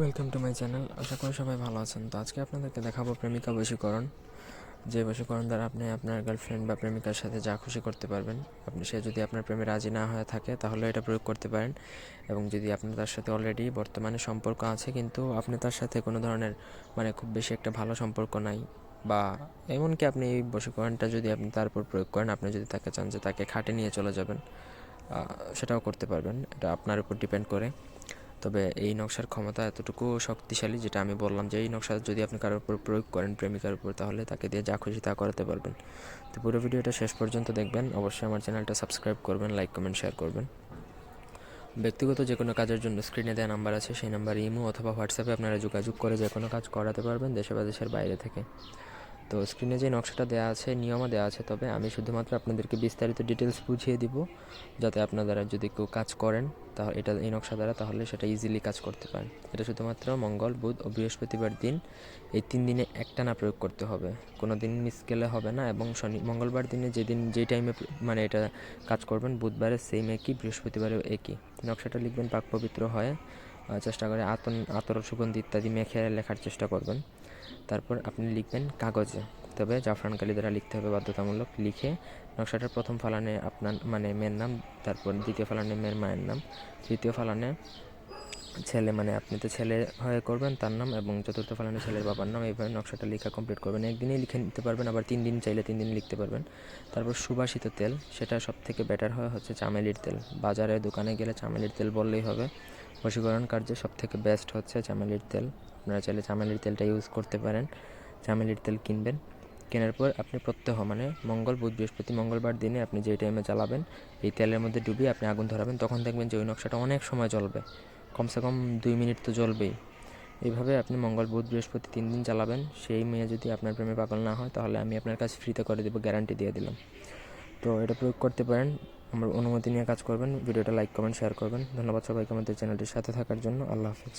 Welcome to my channel আশা করি সবাই ভালো আছেন। তো আজকে আপনাদেরকে দেখাবো প্রেমিকা বশীকরণ। যে বশীকরণ দ্বারা আপনি আপনার গার্লফ্রেন্ড বা প্রেমিকার সাথে যা খুশি করতে পারবেন, আপনি সে যদি আপনার প্রেমে রাজি না হয়ে থাকে, তাহলে এটা প্রয়োগ করতে পারেন। এবং যদি আপনার তার সাথে অলরেডি বর্তমানে সম্পর্ক আছে, কিন্তু আপনি তার সাথে কোনো ধরনের মানে খুব বেশি একটা ভালো সম্পর্ক নাই, বা এমনকি আপনি এই বশীকরণটা যদি আপনি তার উপর প্রয়োগ করেন, আপনি যদি তাকে চান যে তাকে খাটে নিয়ে চলে যাবেন সেটাও করতে পারবেন। এটা আপনার উপর ডিপেন্ড করে। তবে এই নকশার ক্ষমতা এতটুকু শক্তিশালী যেটা আমি বললাম যে, এই নকশা যদি আপনি কারোর উপর প্রয়োগ করেন, প্রেমিকার উপর, তাহলে তাকে দিয়ে যা খুশি তা করাতে পারবেন। তো পুরো ভিডিওটা শেষ পর্যন্ত দেখবেন। অবশ্যই আমার চ্যানেলটা সাবস্ক্রাইব করবেন, লাইক, কমেন্ট, শেয়ার করবেন। ব্যক্তিগত যে কোনো কাজের জন্য স্ক্রিনে দেওয়া নাম্বার আছে, সেই নাম্বারে ইমো অথবা হোয়াটসঅ্যাপে আপনারা যোগাযোগ করে যে কোনো কাজ করাতে পারবেন দেশে বা দেশের বাইরে থেকে। তো স্ক্রিনে যে নকশাটা দেওয়া আছে, নিয়মও দেওয়া আছে, তবে আমি শুধুমাত্র আপনাদেরকে বিস্তারিত ডিটেলস বুঝিয়ে দিব, যাতে আপনারা যদি কেউ কাজ করেন তাহলে এটা, এই নকশা দ্বারা, তাহলে সেটা ইজিলি কাজ করতে পারেন। এটা শুধুমাত্র মঙ্গল, বুধ ও বৃহস্পতিবার দিন, এই তিন দিনে একটানা প্রয়োগ করতে হবে। কোনো দিন মিস গেলে হবে না, এবং শনি, মঙ্গলবার দিনে যেদিন যেই টাইমে মানে এটা কাজ করবেন, বুধবারে সেম একই, বৃহস্পতিবারেও একই। নকশাটা লিখবেন পাক পবিত্র হয় চেষ্টা করে আতন, আতর, সুগন্ধি ইত্যাদি মেখে লেখার চেষ্টা করবেন। তারপর আপনি লিখবেন কাগজে। তবে জাফরান কালি দ্বারা লিখতে হবে বাধ্যতামূলক। লিখে নকশাটার প্রথম ফালানে আপনার মানে মেয়ের নাম, তারপর দ্বিতীয় ফালানে মেয়ের মায়ের নাম, তৃতীয় ফালানে ছেলে মানে আপনি তো ছেলে হয়ে করবেন তার নাম এবং চতুর্থ ফালানে ছেলের বাবার নাম। এইভাবে নকশাটা লেখা কমপ্লিট করবেন। একদিনেই লিখে নিতে পারবেন, আবার তিন দিন চাইলে তিন দিন লিখতে পারবেন। তারপর সুবাসিত তেল, সেটা সব থেকে বেটার হয় হচ্ছে চামেলির তেল। বাজারে, দোকানে গেলে চামেলির তেল বললেই হবে। বশীকরণ কার্যে সব থেকে বেস্ট হচ্ছে চামেলির তেল। আপনারা চাইলে চামেলির তেলটা ইউজ করতে পারেন। চামেলির তেল কিনবেন। কেনার পর আপনি প্রত্যহ মানে মঙ্গল, বুধ, বৃহস্পতি, মঙ্গলবার দিনে আপনি যেই টাইমে জ্বালাবেন, এই তেলের মধ্যে ডুবিয়ে আপনি আগুন ধরাবেন, তখন দেখবেন যে ওই নকশাটা অনেক সময় জ্বলবে। কমসে কম দুই মিনিট তো জ্বলবেই। এইভাবে আপনি মঙ্গল, বুধ, বৃহস্পতি তিন দিন চালাবেন সেই মেয়ে যদি আপনার প্রেমে পাগল না হয়, তাহলে আমি আপনার কাছে ফ্রিতে করে দেবো গ্যারান্টি দিয়ে দিলাম। তো এটা প্রয়োগ করতে পারেন। আমার অনুমতি নিয়ে কাজ করবেন। ভিডিওটা লাইক কমেন্ট শেয়ার করবেন। ধন্যবাদ সবাইকে আমাদের চ্যানেলটির সাথে থাকার জন্য। আল্লাহ হাফিজ।